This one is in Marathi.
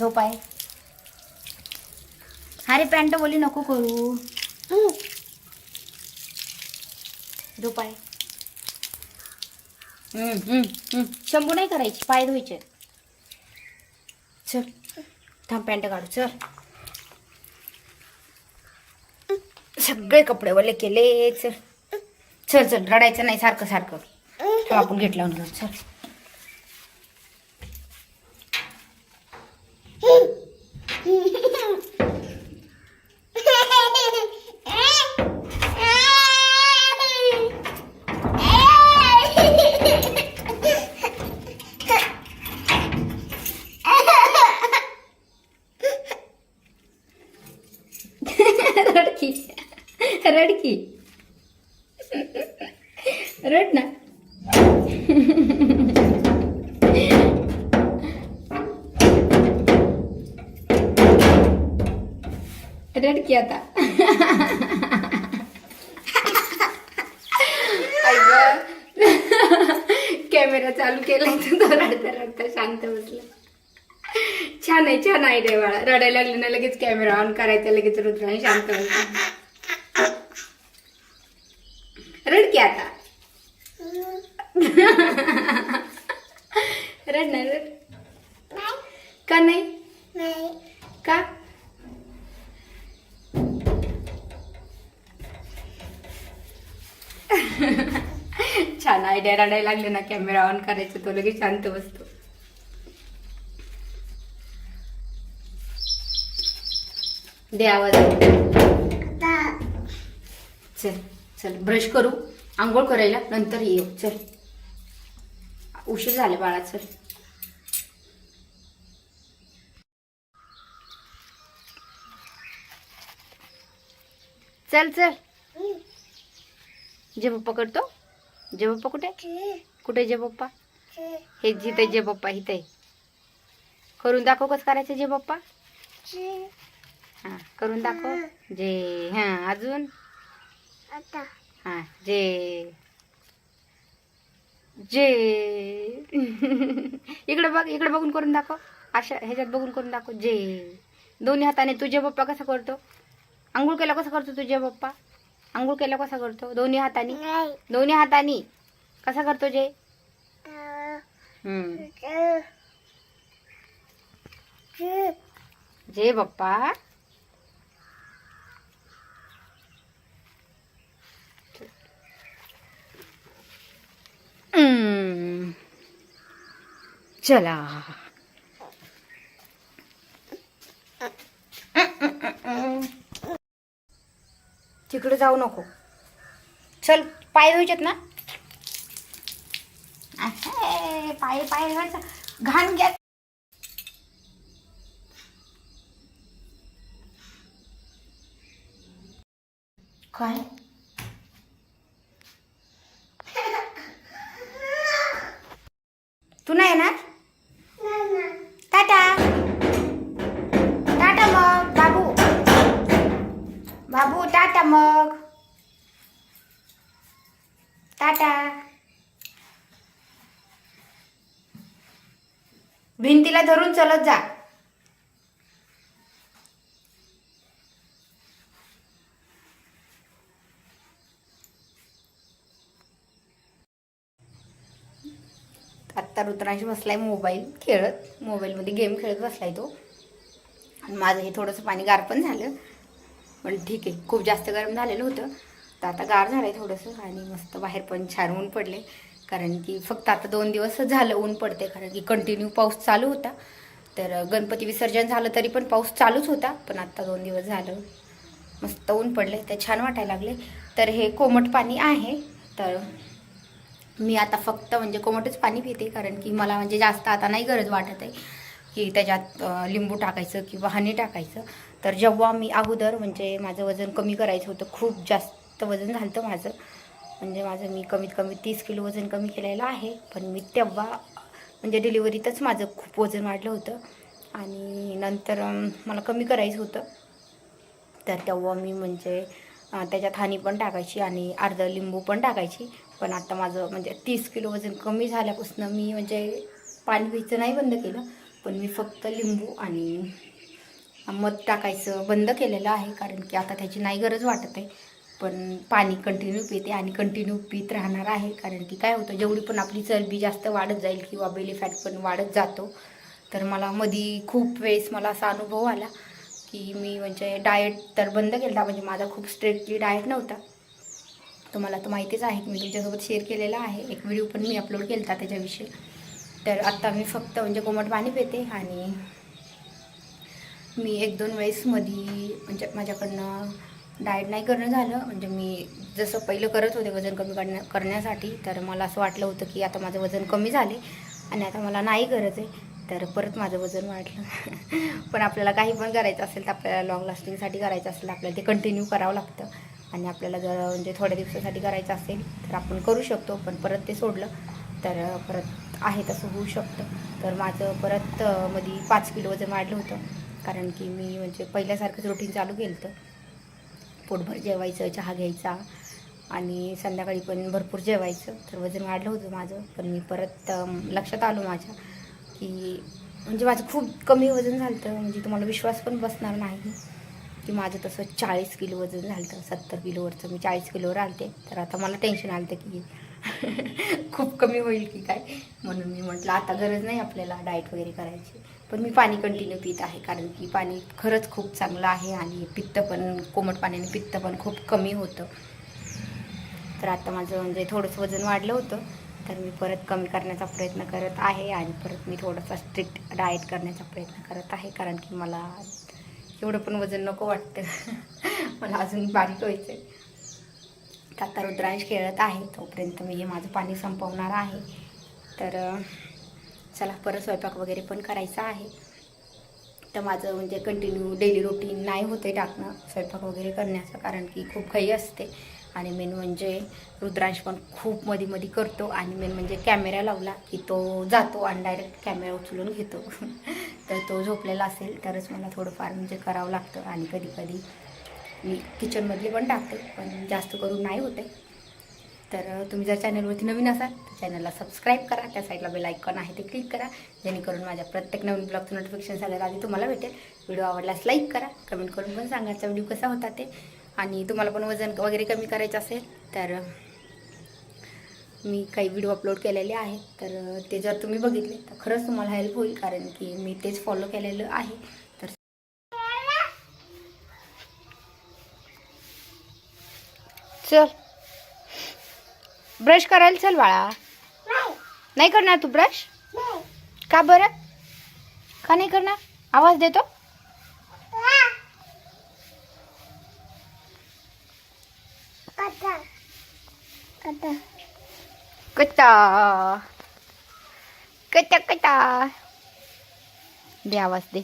झोपाय अरे पॅन्ट बोली नको करू. हम्म, हम्म. शंभू नाही करायची पाय धुवायचे. चल थांब पॅन्ट काढू चल. सगळे कपडे वले केले चल. चल चल रडायचं नाही सारखं सारखं. आपण घेत लावून घेऊ चल. रडकी. रडकी. रड ना. रडकी आता. कॅमेरा चालू केलाय तर तो रडता रडता शांत बसला. छान आहे छान आयडिया बाळा. रडायला लागले ना लगेच कॅमेरा ऑन करायचा लगेच रुद्राने शांत बसला. रड की आता? रड ना रड. का नाही? का? छान आयडिया रडायला लागले ना कॅमेरा ऑन करायचं तो लगेच शांत बसतो. दे आवाज. चल चल ब्रश करू. आंघोळ करायला नंतर येऊ चल. उशीर झाले बाळा चल. चल चल. जे पप्पा करतो जे पप्पा कुठे? कुठे जे पप्पा? हे जिथे जे पप्पा इथे. करून दाखव कसं करायचं जे पप्पा? हा करून दाखव. जे हा अजून? हा जे. जे. इकडे बघ इकडे बघून करून दाखव. अशा ह्याच्यात बघून करून दाखव. जे. दोन्ही हाताने तुझे पप्पा कसा करतो? आंघोळ केला कसा करतो तुझे पप्पा? आंघोळ केला कसा करतो? दोन्ही हाताने? दोन्ही हाताने? कसा करतो जे? हम्म. जे पप्पा? चला. तिकडे जाऊ नको. चल पाय धुवायचेत ना. पाय पाय धुवायचा. घाण घ्या. काय? तू नाही येणार? टाटा. भिंतीला धरून चलत जा. आत्ता रुद्रांशी बसलाय मोबाईल खेळत. मोबाईलमध्ये गेम खेळत बसलाय तो. आणि माझं हे थोडंसं पाणी गार पण झालं. पण ठीक आहे खूप जास्त गरम झालेलं होतं. तर आता गार झालं आहे थोडंसं आणि मस्त बाहेर पण छान ऊन पडले. कारण की फक्त आता दोन दिवस झालं ऊन पडते कारण की कंटिन्यू पाऊस चालू होता. तर गणपती विसर्जन झालं तरी पण पाऊस चालूच होता पण आत्ता दोन दिवस झालं. मस्त ऊन पडले ते छान वाटायला लागले तर हे कोमट पाणी आहे तर मी आता फक्त म्हणजे कोमटच पाणी पिते कारण की मला म्हणजे जास्त आता नाही गरज वाटत आहे की त्याच्यात लिंबू टाकायचं किंवा हनी टाकायचं. तर जेव्हा मी अगोदर म्हणजे माझं वजन कमी करायचं होतं खूप जास्त वजन झालं होतं माझं. म्हणजे माझं मी कमीत कमी तीस किलो वजन कमी केलेलं आहे. पण मी तेव्हा म्हणजे डिलिव्हरीतच माझं खूप वजन वाढलं होतं. आणि नंतर मला कमी करायचं होतं. तर तेव्हा मी म्हणजे त्याच्यात हानी पण टाकायची आणि अर्ध लिंबू पण टाकायची. पण आता माझं म्हणजे तीस किलो वजन कमी झाल्यापासून मी म्हणजे पाणी प्यायचं नाही बंद केलं. पण मी फक्त लिंबू आणि मध टाकायचं बंद केलेलं आहे. कारण की आता त्याची नाही गरज वाटत आहे. पण पाणी कंटिन्यू पिते आणि कंटिन्यू पित राहणार आहे. कारण की काय होतं जेवढी पण आपली चरबी जास्त वाढत जाईल किंवा बेली फॅट पण वाढत जातो तर मला मधी खूप वेळेस मला असा अनुभव आला की मी म्हणजे डाएट तर बंद केला म्हणजे माझा खूप स्ट्रिक्टली डाएट नव्हता. तुम्हाला तर माहितीच आहे की मी तुमच्यासोबत शेअर केलेला आहे. एक व्हिडिओ पण मी अपलोड केला होता त्याच्याविषयी. तर आत्ता मी फक्त म्हणजे कोमट पाणी पिते आणि मी एक दोन वेळेस मधी म्हणजे माझ्याकडनं डाएट नाही करणं झालं. म्हणजे मी जसं पहिलं करत होते वजन कमी करण्या करण्यासाठी तर मला असं वाटलं होतं की आता माझं वजन कमी झाले आणि आता मला नाही गरज आहे. तर परत माझं वजन वाढलं. पण आपल्याला काही पण करायचं असेल तर आपल्याला लॉंग लास्टिंगसाठी करायचं असेल तर आपल्याला ते कंटिन्यू करावं लागतं. आणि आपल्याला जर म्हणजे थोड्या दिवसासाठी करायचं असेल तर आपण करू शकतो. पण परत ते सोडलं तर परत आहे तसं होऊ शकतं. तर माझं परत मध्ये पाच किलो वजन वाढलं होतं. कारण की मी म्हणजे पहिल्यासारखंच रुटीन चालू केलं होतं. पोटभर जेवायचं चहा घ्यायचा आणि संध्याकाळी पण भरपूर जेवायचं. तर वजन वाढलं होतं माझं पण मी परत लक्षात आलो माझ्या की म्हणजे माझं खूप कमी वजन झालं म्हणजे तुम्हाला विश्वास पण बसणार नाही की माझं तसं चाळीस किलो वजन झालं सत्तर किलोवरचं. मी चाळीस किलोवर आलते. तर आता मला टेन्शन आलं की खूप कमी होईल की काय? म्हणून मी म्हटलं आता गरज नाही आपल्याला डाएट वगैरे करायची. पण मी पाणी कंटिन्यू पित आहे कारण की पाणी खरंच खूप चांगलं आहे आणि पित्त पण कोमट पाण्याने पित्त पण खूप कमी होतं. तर आता माझं म्हणजे थोडंसं वजन वाढलं होतं तर मी परत कमी करण्याचा प्रयत्न करत आहे आणि परत मी थोडासा स्ट्रिक्ट डाएट करण्याचा प्रयत्न करत आहे कारण की मला एवढं पण वजन नको वाटतं. मला अजून बारीक व्हायचं आहे तर आता रुद्रांश खेळत आहे तोपर्यंत मी हे माझं पाणी संपवणार आहे. तर चला परत स्वयंपाक वगैरे पण करायचा आहे. तर माझं म्हणजे कंटिन्यू डेली रुटीन नाही होते टाकणं स्वयंपाक वगैरे करण्याचं कारण की खूप काही असते. आणि मेन म्हणजे रुद्रांश पण खूप मध्ये मध्ये करतो आणि मेन म्हणजे कॅमेरा लावला की तो जातो आणि डायरेक्ट कॅमेरा उचलून घेतो. तर तो झोपलेला असेल तरच मला थोडंफार म्हणजे करावं लागतं. आणि कधी कधी मी किचनमधली पण टाकते पण जास्त करून नाही होते तर तुम्ही जर चॅनलवरती नवीन असाल तर चॅनलला सबस्क्राईब करा. त्या साईडला बेल आयकॉन आहे ते क्लिक करा. जेणेकरून माझ्या प्रत्येक नवीन ब्लॉगचं नोटिफिकेशन सगळ्यात आधी तुम्हाला भेटेल. व्हिडिओ आवडल्यास लाईक करा. कमेंट करून पण सांगायचा व्हिडिओ कसा होता ते. आणि तुम्हाला पण वजन वगैरे कमी करायचं असेल तर मी काही व्हिडिओ अपलोड केलेले आहेत. तर ते जर तुम्ही बघितले तर खरंच तुम्हाला हेल्प होईल कारण की मी तेच फॉलो केलेलं आहे. तर चल. ब्रश करायला चल बाळा. नाही करणार तू ब्रश? का बरं? का नाही करणार? आवाज देतो? कटा कट्टा कटा दे आवाज दे.